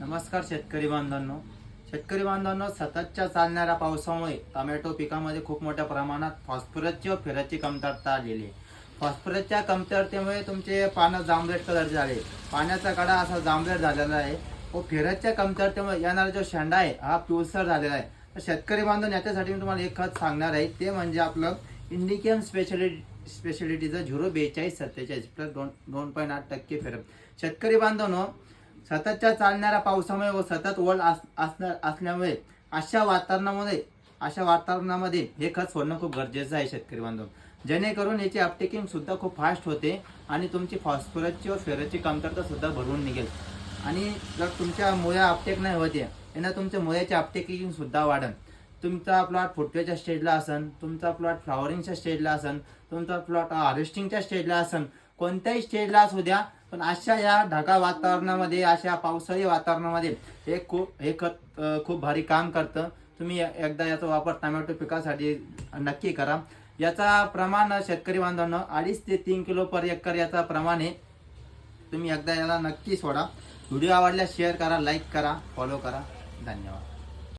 नमस्कार शेतकरी बांधवांनो. शेतकरी बांधवांनो सततच्या चालणाऱ्या पावसामुळे टोमॅटो पिकामध्ये खूप मोठ्या प्रमाणात फॉस्फरसची व फेरसची कमतरता आलेली आहे. फॉस्फरसच्या कमतरतेमुळे तुमचे पानं जांभरेट कलरचे झाले. पाण्याचा कडा असा जांभरेट झालेला आहे. व फेरसच्या कमतरतेमुळे येणारा जो शेंडा आहे हा पिवसर झालेला आहे. तर शेतकरी बांधव याच्यासाठी मी तुम्हाला एक खत सांगणार आहे. ते म्हणजे आपलं इंडिकेम स्पेशलिटी स्पेशलिटीचं झिरो बेचाळीस सत्तेचाळीस प्लस दोन दोन पॉईंट आठ टक्के फेरक शेतकरी बांधवांनो सततच्या चालणाऱ्या पावसामुळे व सतत ओल असणार असल्यामुळे अशा वातावरणामध्ये अशा वातावरणामध्ये हे खत सोडणं खूप गरजेचं आहे शेतकरी बांधव. जेणेकरून याची अपटेकिंग सुद्धा खूप फास्ट होते आणि तुमची फॉस्फरसची व फेरसची कमतरता सुद्धा भरून निघेल. आणि जर तुमच्या मुळ्या अपटेक नाही होते यांना तुमच्या मुळ्याची अपटेकिंग सुद्धा वाढेल तुमचा प्लॉट फुटव्याच्या स्टेजला असन तुमचा प्लॉट फ्लॉवरिंगच्या स्टेजला असन तुमचा प्लॉट हार्वेस्टिंगच्या स्टेजला असन कोणत्याही स्टेजला असू द्या पण अशा या ढगाळ वातावरणामध्ये अशा पावसाळी वातावरणामध्ये हे खूप हे खत खूप भारी काम करतं. तुम्ही एकदा याचा वापर टमॅटो पिकासाठी नक्की करा. याचा प्रमाण शेतकरी बांधवांनो अडीच ते तीन किलो पर एकर याचा प्रमाण आहे तुम्ही एकदा याला नक्की सोडा. व्हिडिओ आवडल्यास शेअर करा लाईक करा फॉलो करा. धन्यवाद.